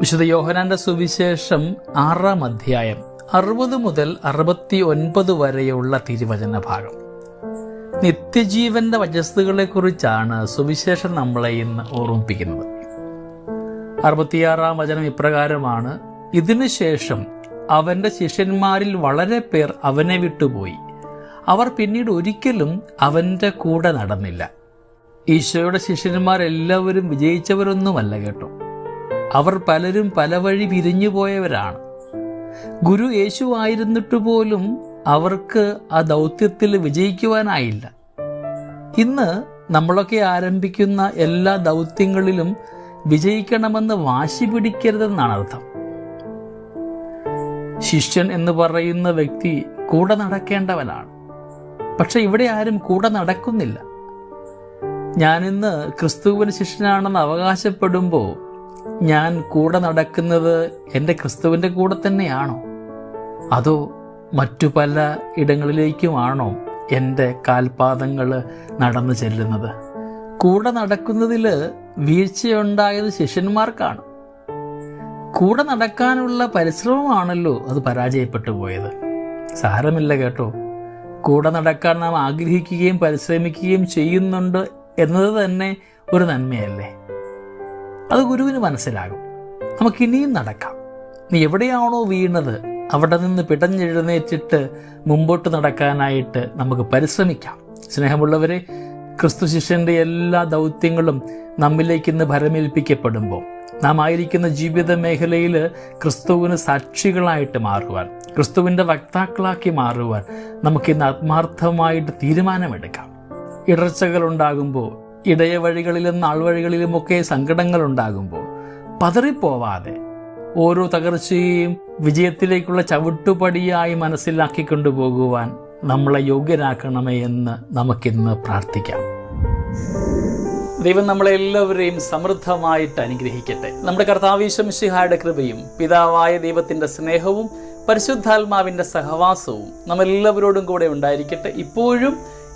വിശുദ്ധ യോഹനാന്റെ സുവിശേഷം ആറാം അധ്യായം അറുപത് മുതൽ അറുപത്തി ഒൻപത് വരെയുള്ള തിരുവചന ഭാഗം. നിത്യജീവന്റെ വചസ്തുക്കളെ കുറിച്ചാണ് സുവിശേഷം നമ്മളെ ഇന്ന് ഓർമ്മിപ്പിക്കുന്നത്. അറുപത്തിയാറാം വചനം ഇപ്രകാരമാണ് ഇതിനുശേഷം അവന്റെ ശിഷ്യന്മാരിൽ വളരെ പേർ അവനെ വിട്ടുപോയി. അവർ പിന്നീട് ഒരിക്കലും അവന്റെ കൂടെ നടന്നില്ല. ഈശോയുടെ ശിഷ്യന്മാരെല്ലാവരും വിജയിച്ചവരൊന്നുമല്ല കേട്ടോ. അവർ പലരും പല വഴി പിരിഞ്ഞു പോയവരാണ്. ഗുരു യേശു ആയിരുന്നിട്ട് പോലും അവർക്ക് ആ ദൗത്യത്തിൽ വിജയിക്കുവാനായില്ല. ഇന്ന് നമ്മളൊക്കെ ആരംഭിക്കുന്ന എല്ലാ ദൗത്യങ്ങളിലും വിജയിക്കണമെന്ന് വാശി പിടിക്കരുതെന്നാണ് അർത്ഥം. ശിഷ്യൻ എന്ന് പറയുന്ന വ്യക്തി കൂടെ നടക്കേണ്ടവനാണ്. പക്ഷെ ഇവിടെ ആരും കൂടെ നടക്കുന്നില്ല. ഞാനിന്ന് ക്രിസ്തുവിന് ശിഷ്യനാണെന്ന് അവകാശപ്പെടുമ്പോൾ ഞാൻ കൂടെ നടക്കുന്നത് എന്റെ ക്രിസ്തുവിന്റെ കൂടെ തന്നെയാണോ? അതോ മറ്റു പല ഇടങ്ങളിലേക്കുമാണോ എന്റെ കാൽപാദങ്ങൾ നടന്നു ചെല്ലുന്നത്? കൂടെ നടക്കുന്നതിൽ വീഴ്ചയുണ്ടായത് ശിഷ്യന്മാർക്കാണ്. കൂടെ നടക്കാനുള്ള പരിശ്രമമാണല്ലോ അത് പരാജയപ്പെട്ടു പോയത്. സാരമില്ല കേട്ടോ. കൂടെ നടക്കാൻ നാം ആഗ്രഹിക്കുകയും പരിശ്രമിക്കുകയും ചെയ്യുന്നുണ്ട് എന്നത് തന്നെ ഒരു നന്മയല്ലേ? അത് ഗുരുവിന് മനസ്സിലാകും. നമുക്കിനിയും നടക്കാം. നീ എവിടെയാണോ വീണത് അവിടെ നിന്ന് പിടഞ്ഞെഴുന്നേറ്റിട്ട് മുമ്പോട്ട് നടക്കാനായിട്ട് നമുക്ക് പരിശ്രമിക്കാം. സ്നേഹമുള്ളവരെ ക്രിസ്തു ശിഷ്യന്റെ എല്ലാ ദൗത്യങ്ങളും നമ്മിലേക്ക് ഇന്ന് ഭരമേൽപ്പിക്കപ്പെടുമ്പോൾ നാം ആയിരിക്കുന്ന ജീവിത മേഖലയിൽ ക്രിസ്തുവിന് സാക്ഷികളായിട്ട് മാറുവാൻ ക്രിസ്തുവിന്റെ വക്താക്കളാക്കി മാറുവാൻ നമുക്കിന്ന് ആത്മാർത്ഥമായിട്ട് തീരുമാനമെടുക്കാം. ഇടർച്ചകൾ ഉണ്ടാകുമ്പോൾ ഇടയ വഴികളിലും നാൾവഴികളിലുമൊക്കെ സങ്കടങ്ങൾ ഉണ്ടാകുമ്പോൾ പതറിപ്പോവാതെ ഓരോ തകർച്ചയെയും വിജയത്തിലേക്കുള്ള ചവിട്ടുപടിയായി മനസ്സിലാക്കി കൊണ്ടുപോകുവാൻ നമ്മളെ യോഗ്യരാക്കണമേ എന്ന് നമുക്കിന്ന് പ്രാർത്ഥിക്കാം. ദൈവം നമ്മളെ എല്ലാവരെയും സമൃദ്ധമായിട്ട് അനുഗ്രഹിക്കട്ടെ. നമ്മുടെ കർത്താവീശംഷിഹായുടെ കൃപയും പിതാവായ ദൈവത്തിന്റെ സ്നേഹവും പരിശുദ്ധാത്മാവിന്റെ സഹവാസവും നമ്മളെല്ലാവരോടും കൂടെ ഉണ്ടായിരിക്കട്ടെ. ഇപ്പോഴും